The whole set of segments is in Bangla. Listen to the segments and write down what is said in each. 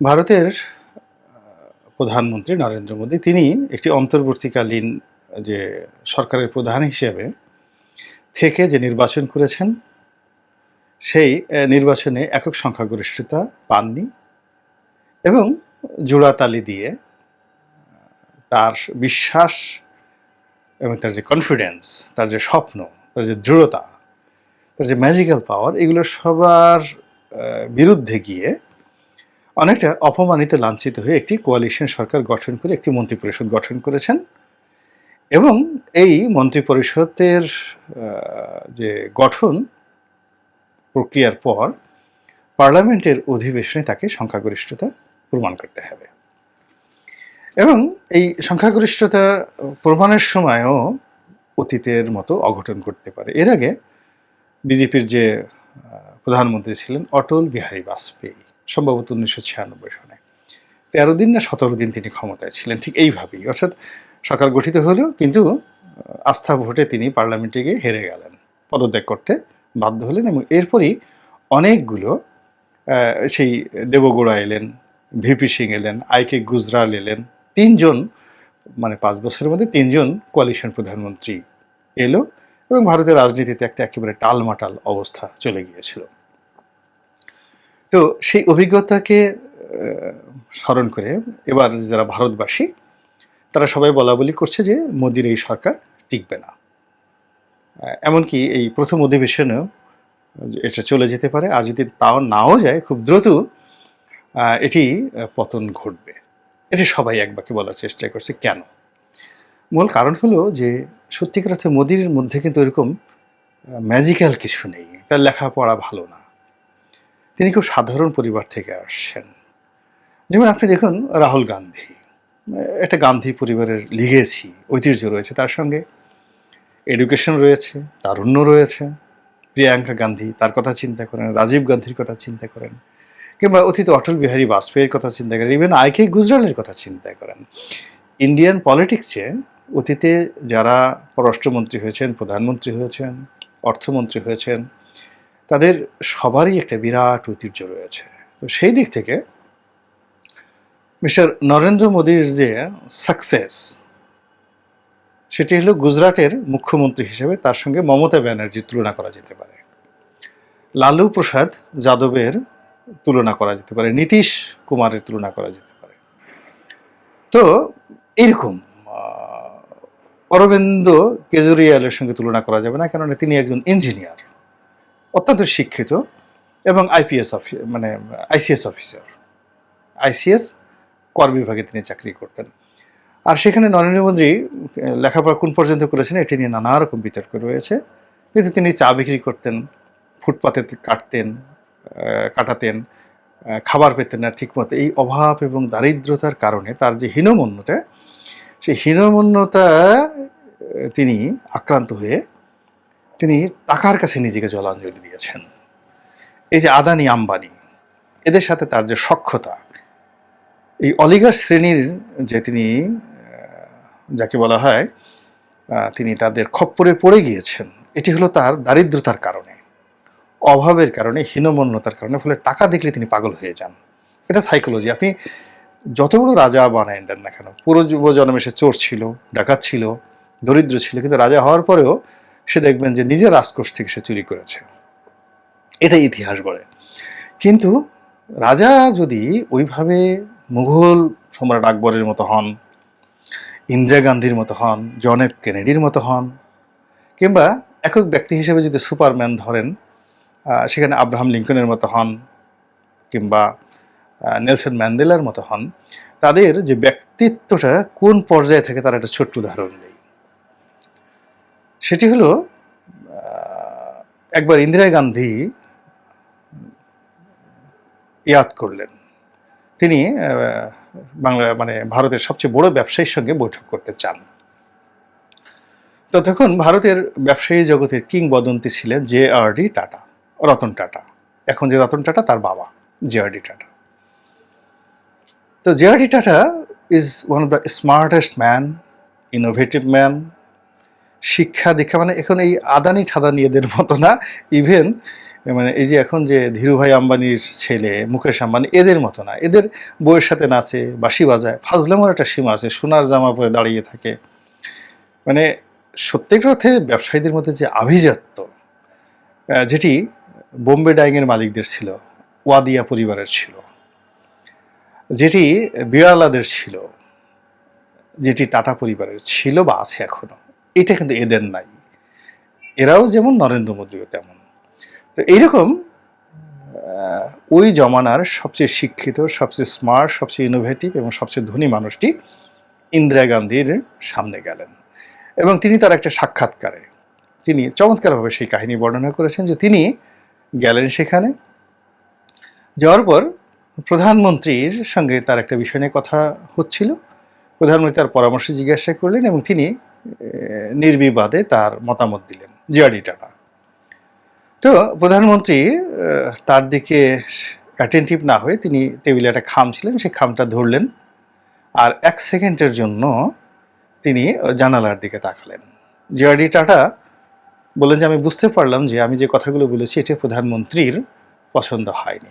ভারতের প্রধানমন্ত্রী নরেন্দ্র মোদী, তিনি একটি অন্তর্বর্তীকালীন যে সরকারের প্রধান হিসেবে থেকে যে নির্বাচন করেছেন, সেই নির্বাচনে একক সংখ্যাগরিষ্ঠতা পাননি এবং জোড়াতালি দিয়ে তার বিশ্বাস এবং তার যে কনফিডেন্স তার যে স্বপ্ন, তার যে দৃঢ়তা, তার যে ম্যাজিক্যাল পাওয়ার এগুলো সবার বিরুদ্ধে গিয়ে অনেকটা অপমানিত লাঞ্ছিত হয়ে একটি কোয়ালিশন সরকার গঠন করে একটি মন্ত্রিপরিষদ গঠন করেছেন। এবং এই মন্ত্রিপরিষদের যে গঠন প্রক্রিয়ার পর পার্লামেন্টের অধিবেশনে তাকে সংখ্যাগরিষ্ঠতা প্রমাণ করতে হবে। এবং এই সংখ্যাগরিষ্ঠতা প্রমাণের সময়ও অতীতের মতো অঘটন করতে পারে। এর আগে বিজেপির যে প্রধানমন্ত্রী ছিলেন অটল বিহারী বাজপেয়ী। সম্ভবত উনিশশো ছিয়ানব্বই সনে তেরো দিন না সতেরো দিন তিনি ক্ষমতায় ছিলেন, ঠিক এইভাবেই। অর্থাৎ সরকার গঠিত হলেও কিন্তু আস্থা ভোটে তিনি পার্লামেন্টে গিয়ে হেরে গেলেন, পদত্যাগ করতে বাধ্য হলেন এবং এরপরই অনেকগুলো সেই দেবগৌড়া এলেন, ভিপি সিং এলেন, আই কে গুজরাল এলেন, তিনজন মানে পাঁচ বছরের মধ্যে তিনজন কোয়ালিশন প্রধানমন্ত্রী এলো এবং ভারতের রাজনীতিতে একটা একেবারে টালমাটাল অবস্থা চলে গিয়েছিল। তো সেই অভিজ্ঞতাকে স্মরণ করে এবার যারা ভারতবাসী, তারা সবাই বলা বলি করছে যে মোদির এই সরকার টিকবে না। এমনকি এই প্রথম অধিবেশনেও এটা চলে যেতে পারে, আর যদি তাও নাও যায় খুব দ্রুত এটি পতন ঘটবে। এটি সবাই এক বলার চেষ্টা করছে, কেন? মূল কারণ হলো যে সত্যিকার অর্থে মোদির মধ্যে কিন্তু এরকম ম্যাজিক্যাল কিছু নেই। তার লেখাপড়া ভালো না। তিনি খুব সাধারণ পরিবার থেকে আসছেন। যেমন আপনি দেখুন রাহুল গান্ধী। একটা গান্ধী পরিবারের লিগেছি ঐতিহ্য রয়েছে তার সঙ্গে। এডুকেশন রয়েছে, তারুণ্য রয়েছে। প্রিয়াঙ্কা গান্ধী তার কথা চিন্তা করেন, রাজীব গান্ধীর কথা চিন্তা করেন, কিংবা অতীত অটল বিহারী বাজপেয়ীর কথা চিন্তা করেন ইভেন আই কে গুজরালের কথা চিন্তা করেন। ইন্ডিয়ান পলিটিক্সে অতীতে যারা পররাষ্ট্রমন্ত্রী হয়েছেন, প্রধানমন্ত্রী হয়েছেন, অর্থমন্ত্রী হয়েছেন তাদের সবারই একটা বিরাট ঐতিহ্য রয়েছে। তো সেই দিক থেকে মিস্টার নরেন্দ্র মোদীর যে সাকসেস সেটি হলো গুজরাটের মুখ্যমন্ত্রী হিসেবে তার সঙ্গে মমতা ব্যানার্জির তুলনা করা যেতে পারে। লালু প্রসাদ যাদবের তুলনা করা যেতে পারে, নীতিশ কুমারের তুলনা করা যেতে পারে। তো এরকম অরবিন্দ কেজরিওয়ালের সঙ্গে তুলনা করা যাবে না, কেননা তিনি একজন ইঞ্জিনিয়ার অত্যন্ত শিক্ষিত এবং আইপিএস মানে আইসিএস অফিসার। আইসিএস কর বিভাগে তিনি চাকরি করতেন। আর সেখানে নরেন্দ্র মোদী লেখাপড়া কোন পর্যন্ত করেছেন এটি নিয়ে নানা রকম বিতর্ক রয়েছে। কিন্তু তিনি চা বিক্রি করতেন, ফুটপাতে কাটতেন কাটাতেন খাবার পেতেন না ঠিকমতো। এই অভাব এবং দারিদ্রতার কারণে তার যে হীনমন্যতা, সেই হীনমন্যতা তিনি আক্রান্ত হয়ে তিনি টাকার কাছে নিজেকে জলাঞ্জলি দিয়েছেন। এই যে আদানি আম্বানি, এদের সাথে তার যে সক্ষতা এই অলিগার শ্রেণির যে তিনি যাকে বলা হয় তিনি তাদের খপ্পরে পড়ে গিয়েছেন, এটি হলো তার দারিদ্রতার কারণে, অভাবের কারণে, হীনমন্যতার কারণে, ফলে টাকা দেখলে তিনি পাগল হয়ে যান। এটা সাইকোলজি। আপনি যত বড় রাজা বানায় দেন না কেন, পুরো যুব জন্মে সে চোর ছিল, ডাকাত ছিল, দরিদ্র ছিল, কিন্তু রাজা হওয়ার পরেও সে দেখবেন যে নিজের রাজকোষ থেকে সে চুরি করেছে। এটাই ইতিহাস বলে। কিন্তু রাজা যদি ওইভাবে মুঘল সম্রাট আকবরের মতো হন, ইন্দিরা গান্ধীর মতো হন, জন এফ কেনেডির মতো হন, কিংবা একক ব্যক্তি হিসেবে যদি সুপারম্যান ধরেন সেখানে আব্রাহাম লিঙ্কনের মতো হন, কিংবা নেলসন ম্যান্ডেলার মতো হন, তাদের যে ব্যক্তিত্বটা কোন পর্যায়ে থাকে তার একটা ছোট্ট উদাহরণ নেই সেটি হলো একবার ইন্দিরা গান্ধী ইয়াদ করলেন। তিনি বাংলা মানে ভারতের সবচেয়ে বড় ব্যবসায়ীর সঙ্গে বৈঠক করতে চান। তো তখন ভারতের ব্যবসায়ী জগতের কিংবদন্তি ছিলেন J R D Tata, Ratan Tata. এখন যে রতন টাটা, তার বাবা জে আর ডি টাটা। তো J R D Tata is one of the smartest man innovative man শিক্ষা দীক্ষা মানে এখন এই আদানি ঠাদানি এদের মতো না ইভেন মানে এই যে এখন যে ধীরুভাই আম্বানির ছেলে, মুকেশ আম্বানি, এদের মতো না। এদের বউয়ের সাথে নাচে, বাঁশি বাজায়, ফাজলামোর একটা সীমা আছে, সোনার জামা পরে দাঁড়িয়ে থাকে। মানে সত্যিকার অর্থে ব্যবসায়ীদের মধ্যে যে আভিজাত্য যেটি বোম্বে ডাইংয়ের মালিকদের ছিল, ওয়াদিয়া পরিবারের ছিল, যেটি বিড়ালাদের ছিল, যেটি টাটা পরিবারের ছিল বা আছে এখনও। এটা কিন্তু এদের নাই। এরাও যেমন নরেন্দ্র মোদীও তেমন। তো এইরকম ওই জমানার সবচেয়ে শিক্ষিত, সবচেয়ে স্মার্ট সবচেয়ে ইনোভেটিভ এবং সবচেয়ে ধনী মানুষটি ইন্দিরা গান্ধীর সামনে গেলেন এবং তিনি তার একটা সাক্ষাৎকারে তিনি চমৎকারভাবে সেই কাহিনী বর্ণনা করেছেন যে তিনি গেলেন সেখানে। যাওয়ার পর প্রধানমন্ত্রীর সঙ্গে তার একটা বিষয় নিয়ে কথা হচ্ছিল। প্রধানমন্ত্রী তার পরামর্শ জিজ্ঞাসা করলেন এবং তিনি নির্বিবাদে তার মতামত দিলেন জিআরডি টাটা। তো প্রধানমন্ত্রী তার দিকে অ্যাটেন্টিভ না হয়ে তিনি টেবিলে একটা খাম ছিলেন, সেই খামটা ধরলেন আর এক সেকেন্ডের জন্য তিনি জানালার দিকে তাকালেন। জিআরডি টাটা বললেন যে, আমি বুঝতে পারলাম যে আমি যে কথাগুলো বলেছি, এটা প্রধানমন্ত্রীর পছন্দ হয়নি।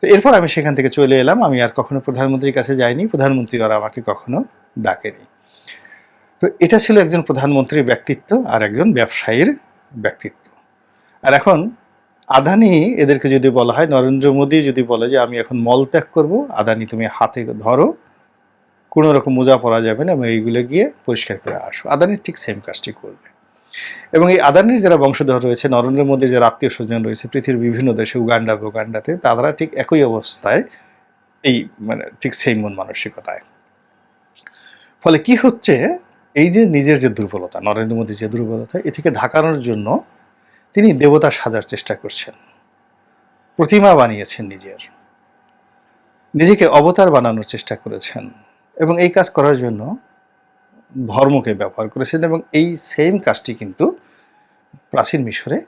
তো এরপর আমি সেখান থেকে চলে এলাম। আমি আর কখনো প্রধানমন্ত্রীর কাছে যাইনি। প্রধানমন্ত্রী আর আমাকে কখনো ডাকেনি। তো এটা ছিল একজন প্রধানমন্ত্রীর ব্যক্তিত্ব আর একজন ব্যবসায়ীর ব্যক্তিত্ব। আর এখন আদানি এদেরকে যদি বলা হয়, নরেন্দ্র মোদী যদি বলে যে, আমি এখন মল ত্যাগ করব, আদানি তুমি হাতে ধরো, কোনো রকম মোজা পরা যাবে না এবং এইগুলো গিয়ে পরিষ্কার করে আসো আদানি ঠিক সেম কাজটি করবে। এবং এই আদানির যারা বংশধর রয়েছে, নরেন্দ্র মোদীর যারা আত্মীয় স্বজন রয়েছে, পৃথিবীর বিভিন্ন দেশে, উগান্ডা উগান্ডাতে তারা ঠিক একই অবস্থায় এই মানে ঠিক সেই মন মানসিকতায়। ফলে কি হচ্ছে এই যে নিজের যে দুর্বলতা, নরেন্দ্র মোদীর যে দুর্বলতা, এ থেকে ঢাকানোর জন্য তিনি দেবতা সাজার চেষ্টা করছেন। প্রতিমা বানিয়েছেন নিজের। নিজেকে অবতার বানানোর চেষ্টা করেছেন এবং এই কাজ করার জন্য ধর্মকে ব্যবহার করেছেন এবং এই সেম কাজটি কিন্তু প্রাচীন মিশরে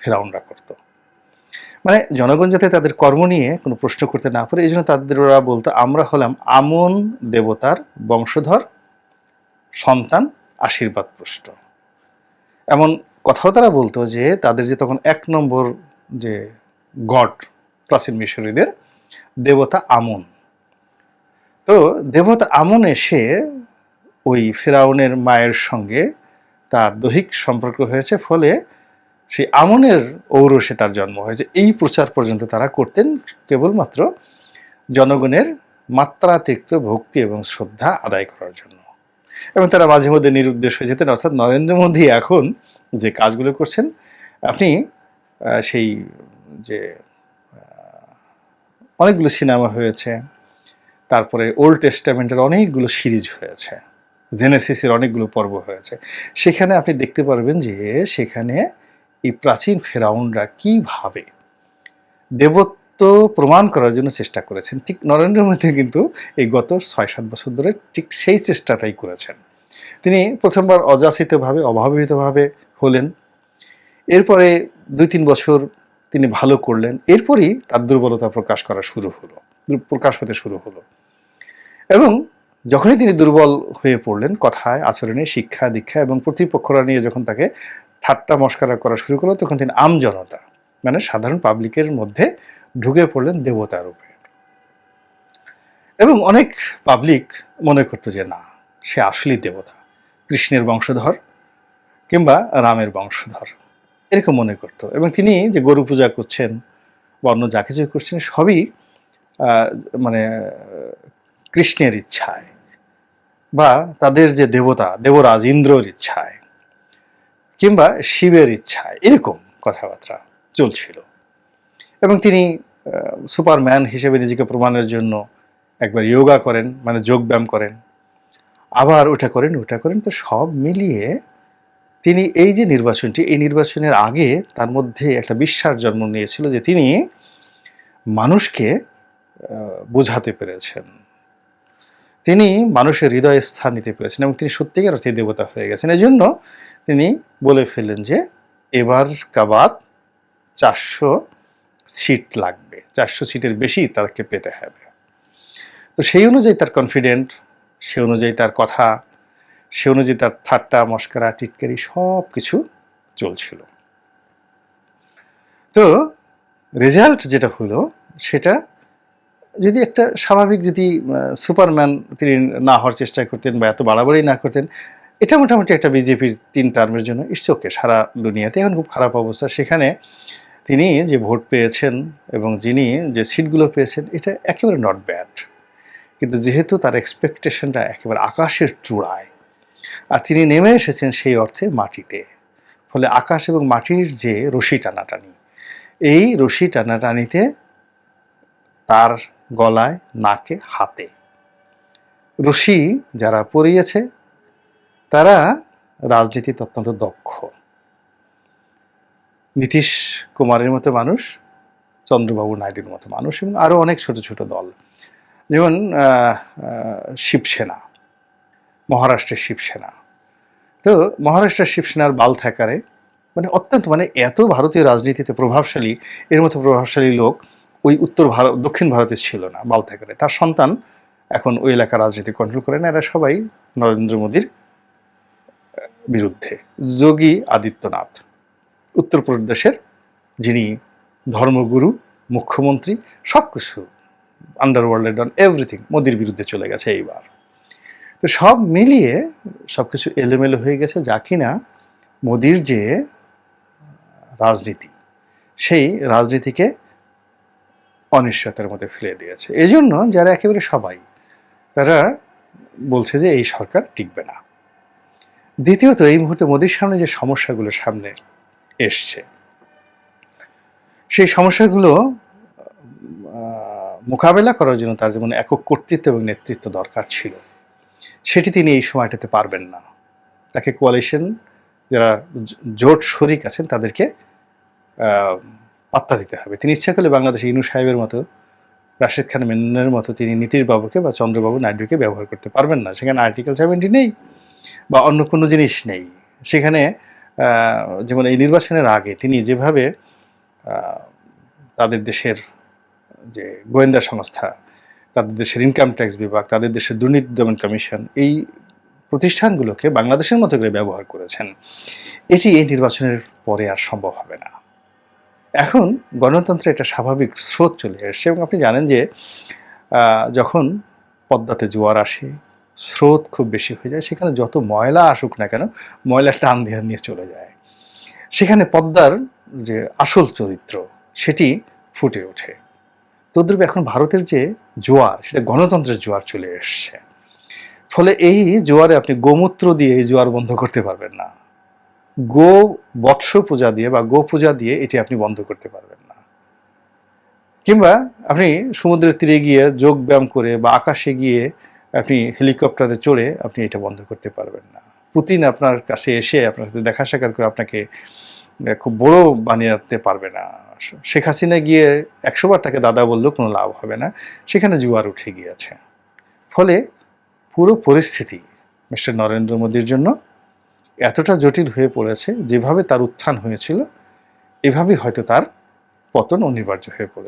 ফেরাউনরা করত। মানে জনগণ যাতে তাদের কর্ম নিয়ে কোনো প্রশ্ন করতে না পারে, এই জন্য তাদের ওরা বলতো, আমরা হলাম আমন দেবতার বংশধর সন্তান আশীর্বাদ পুষ্ট। এমন কথাও তারা বলতো যে তাদের যে তখন এক নম্বর যে গড, প্রাচীন মিশরীদের, দেবতা আমন। তো দেবতা আমন এসে ওই ফেরাউনের মায়ের সঙ্গে তার দৈহিক সম্পর্ক হয়েছে, ফলে সেই আমনের ঔরসে তার জন্ম হয়েছে। এই প্রচার পর্যন্ত তারা করতেন কেবলমাত্র জনগণের মাত্রাতিরিক্ত ভক্তি এবং শ্রদ্ধা আদায় করার জন্য। এবং তারা মাঝে মধ্যে নিরুদ্দেশ হয়ে যেতেন। অর্থাৎ নরেন্দ্র মোদী এখন যে কাজগুলো করছেন, আপনি সেই যে অনেকগুলো সিনেমা হয়েছে, তারপরে ওল্ড টেস্টামেন্টের অনেকগুলো সিরিজ হয়েছে, জেনেসিসের অনেকগুলো পর্ব হয়েছে। সেখানে আপনি দেখতে পারবেন যে, সেখানে এই প্রাচীন ফেরাউনরা কীভাবে দেবত্ব প্রমাণ করার জন্য চেষ্টা করেছেন। ঠিক নরেন্দ্র মোদী কিন্তু এই গত ছয় সাত বছর ধরে ঠিক সেই চেষ্টাটাই করেছেন। তিনি প্রথমবার অযাচিতভাবে, অভাবিতভাবে হলেন। এরপরে দুই তিন বছর তিনি ভালো করলেন। এরপরই তার দুর্বলতা প্রকাশ করা শুরু হলো প্রকাশ হতে শুরু হলো। এবং যখনই তিনি দুর্বল হয়ে পড়লেন, কথায়, আচরণে, শিক্ষা, দীক্ষা এবং প্রতিপক্ষরা নিয়ে যখন তাকে ঠাট্টা মস্কারা করা শুরু করল, তখন তিনি আমজনতা মানে সাধারণ পাবলিকের মধ্যে ঢুকে পড়লেন দেবতা রূপে। এবং অনেক পাবলিক মনে করতো যে, না, সে আসলেই দেবতা। কৃষ্ণের বংশধর কিংবা রামের বংশধর। এরকম মনে করতো। এবং তিনি যে গরু পূজা করছেন বা অন্য যা কিছু করছেন, সবই মানে কৃষ্ণের ইচ্ছায় বা তাদের যে দেবতা, দেবরাজ ইন্দ্রর ইচ্ছায় কিংবা শিবের ইচ্ছায় এরকম কথাবার্তা চলছিল। এবং তিনি সুপারম্যান হিসেবে নিজেকে প্রমাণের জন্য একবার যোগা করেন মানে যোগব্যায়াম করেন। আবার ওটা করেন ওটা করেন, তো সব মিলিয়ে তিনি এই যে নির্বাচনটি, এই নির্বাচনের আগে তার মধ্যে একটা বিশ্বাস জন্ম নিয়েছিল যে তিনি মানুষকে বোঝাতে পেরেছেন। তিনি মানুষের হৃদয়ে স্থান নিতে পেরেছেন এবং তিনি সত্যিকার অর্থে দেবতা হয়ে গেছেন। এই জন্য তিনি বলে ফেললেন যে, এবার কাবাদ চারশো সিট লাগবে। চারশো সিটের বেশি তাকে পেতে হবে। তো সেই অনুযায়ী তার কনফিডেন্ট সে অনুযায়ী তার কথা, সে অনুযায়ী তার ঠাট্টা, মস্করা, টিটকারি সব কিছু চলছিল। তো রেজাল্ট যেটা হলো, সেটা যদি একটা স্বাভাবিক যদি সুপারম্যান তিনি না হওয়ার চেষ্টা করতেন বা এত বাড়াবাড়ি না করতেন, এটা মোটামুটি একটা বিজেপির তিন টার্মের জন্য ইটস ওকে সারা দুনিয়াতে এখন খুব খারাপ অবস্থা। সেখানে তিনি যে ভোট পেয়েছেন এবং যিনি যে সিটগুলো পেয়েছেন, এটা একেবারে নট ব্যাড কিন্তু যেহেতু তার এক্সপেকটেশনটা একেবারে আকাশের চূড়ায়, আর তিনি নেমে এসেছেন সেই অর্থে মাটিতে, ফলে আকাশ এবং মাটির যে রশি টানাটানি, এই রশি টানাটানিতে তার গলায়, নাকে, হাতে রশি যারা পরিয়েছে, তারা রাজনীতিতে অত্যন্ত দক্ষ। নীতিশ কুমারের মতো মানুষ, চন্দ্রবাবু নাইডুর মতো মানুষ এবং আরও অনেক ছোট ছোট দল। যেমন শিবসেনা, মহারাষ্ট্রের শিবসেনা। তো মহারাষ্ট্রের শিবসেনার বাল থাকারে মানে অত্যন্ত মানে এত ভারতীয় রাজনীতিতে প্রভাবশালী, এর মতো প্রভাবশালী লোক ওই উত্তর ভারত দক্ষিণ ভারতে ছিল না বাল থাকারে। তার সন্তান এখন ওই এলাকার রাজনীতি কন্ট্রোল করে না, এরা সবাই নরেন্দ্র মোদীর বিরুদ্ধে। যোগী আদিত্যনাথ। উত্তরপ্রদেশের যিনি ধর্মগুরু, মুখ্যমন্ত্রী সব কিছু আন্ডারওয়ার্ল্ডে ডন এভরিথিং মোদির বিরুদ্ধে চলে গেছে এইবার। তো সব মিলিয়ে সব কিছু এলোমেলো হয়ে গেছে যা কিনা মোদির যে রাজনীতি, সেই রাজনীতিকে অনিশ্চয়তার মধ্যে ফেলে দিয়েছে। এই জন্য যারা একেবারে সবাই, তারা বলছে যে এই সরকার টিকবে না। দ্বিতীয়ত এই মুহূর্তে মোদির সামনে যে সমস্যাগুলো সামনে এসছে। সেই সমস্যাগুলো মোকাবেলা করার জন্য তার যেমন একক কর্তৃত্ব এবং নেতৃত্ব দরকার ছিল, সেটি তিনি এই সময়টাতে পারবেন না। তাকে কোয়ালিশন যারা জোট শরিক আছেন তাদেরকে পাত্তা দিতে হবে। তিনি ইচ্ছা করলে বাংলাদেশে ইনু সাহেবের মতো, রাশেদ খান মেননের মতো তিনি নীতিশ বাবুকে বা চন্দ্রবাবু নাইডুকে ব্যবহার করতে পারবেন না। সেখানে আর্টিকেল সেভেন্টি নেই বা অন্য কোনো জিনিস নেই। সেখানে যেমন এই নির্বাচনের আগে তিনি যেভাবে তাদের দেশের যে গোয়েন্দা সংস্থা, তাদের দেশের ইনকাম ট্যাক্স বিভাগ, তাদের দেশের দুর্নীতি দমন কমিশন, এই প্রতিষ্ঠানগুলোকে বাংলাদেশের মতো করে ব্যবহার করেছেন। এটি এই নির্বাচনের পরে আর সম্ভব হবে না। এখন গণতন্ত্রের একটা স্বাভাবিক স্রোত চলে এসছে এবং আপনি জানেন যে যখন পদ্মাতে জোয়ার আসে স্রোত খুব বেশি হয়ে যায়। সেখানে যত ময়লা আসুক না কেন, ময়লা টান দিয়ে নিয়ে চলে যায়। সেখানে পদ্মার যে আসল চরিত্র, সেটি ফুটে ওঠে। তদ্রূপ এখন ভারতের যে জোয়ার, সেটা গণতন্ত্রের জোয়ার চলে এসছে। ফলে এই জোয়ারে আপনি গোমূত্র দিয়ে এই জোয়ার বন্ধ করতে পারবেন না। গো বৎস পূজা দিয়ে বা গো পূজা দিয়ে এটি আপনি বন্ধ করতে পারবেন না। কিংবা আপনি সমুদ্রের তীরে গিয়ে যোগ ব্যায়াম করে বা আকাশে গিয়ে আপনি হেলিকপ্টারে চড়ে আপনি এটা বন্ধ করতে পারবেন না। পুতিন আপনার কাছে এসে আপনার সাথে দেখা সাক্ষাৎ করে আপনাকে খুব বড় বানিয়ে পারবে না। শেখ হাসিনা গিয়ে একশোবার তাকে দাদা বললেও কোনো লাভ হবে না। সেখানে জোয়ার উঠে গিয়েছে। ফলে পুরো পরিস্থিতি মিস্টার নরেন্দ্র মোদীর জন্য এতটা জটিল হয়ে পড়েছে, যেভাবে তার উত্থান হয়েছিল, এভাবেই হয়তো তার পতন অনিবার্য হয়ে পড়েছে।